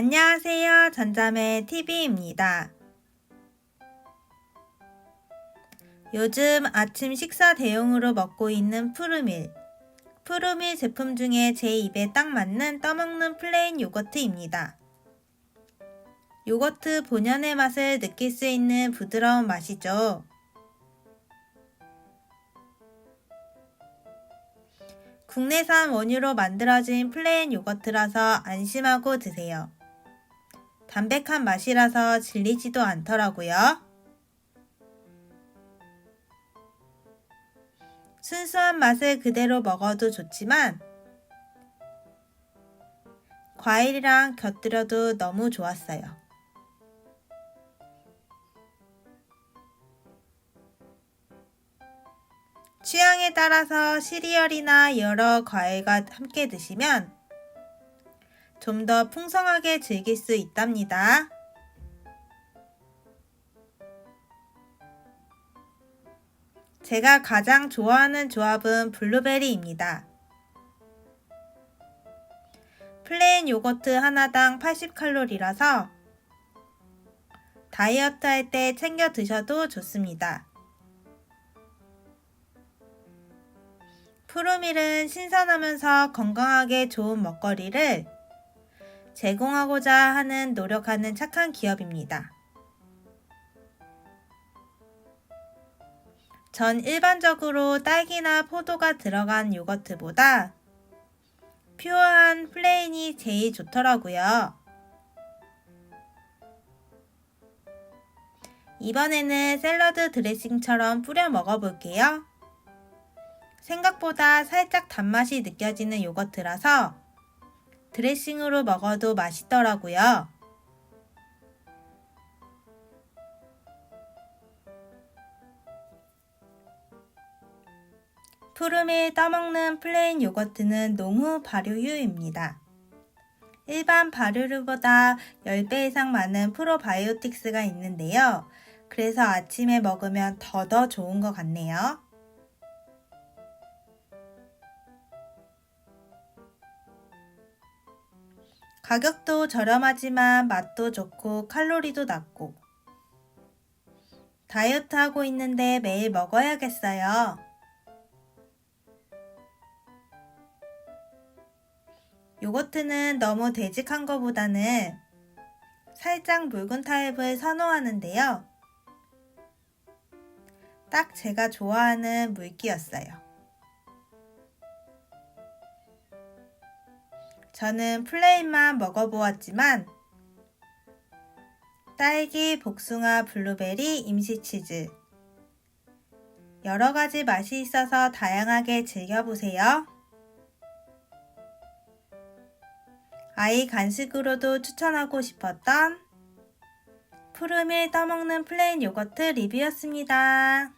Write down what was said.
안녕하세요. 전자매 TV입니다. 요즘 아침 식사 대용으로 먹고 있는 푸르밀. 푸르밀 제품 중에 제 입에 딱 맞는 떠먹는 플레인 요거트입니다. 요거트 본연의 맛을 느낄 수 있는 부드러운 맛이죠. 국내산 원유로 만들어진 플레인 요거트라서 안심하고 드세요. 담백한 맛이라서 질리지도 않더라고요. 순수한 맛을 그대로 먹어도 좋지만 과일이랑 곁들여도 너무 좋았어요. 취향에 따라서 시리얼이나 여러 과일과 함께 드시면 좀 더 풍성하게 즐길 수 있답니다. 제가 가장 좋아하는 조합은 블루베리입니다. 플레인 요거트 하나당 80칼로리라서 다이어트 할 때 챙겨 드셔도 좋습니다. 푸르밀은 신선하면서 건강하게 좋은 먹거리를 제공하고자 하는 노력하는 착한 기업입니다. 전 일반적으로 딸기나 포도가 들어간 요거트보다 퓨어한 플레인이 제일 좋더라고요. 이번에는 샐러드 드레싱처럼 뿌려 먹어볼게요. 생각보다 살짝 단맛이 느껴지는 요거트라서 드레싱으로 먹어도 맛있더라고요. 푸르밀 떠먹는 플레인 요거트는 농후 발효유입니다. 일반 발효류보다 10배 이상 많은 프로바이오틱스가 있는데요. 그래서 아침에 먹으면 더더 좋은 것 같네요. 가격도 저렴하지만 맛도 좋고 칼로리도 낮고 다이어트 하고 있는데 매일 먹어야겠어요. 요거트는 너무 되직한 것보다는 살짝 묽은 타입을 선호하는데요. 딱 제가 좋아하는 물기였어요. 저는 플레인만 먹어보았지만 딸기, 복숭아, 블루베리, 임시치즈 여러 가지 맛이 있어서 다양하게 즐겨보세요. 아이 간식으로도 추천하고 싶었던 푸르밀 떠먹는 플레인 요거트 리뷰였습니다.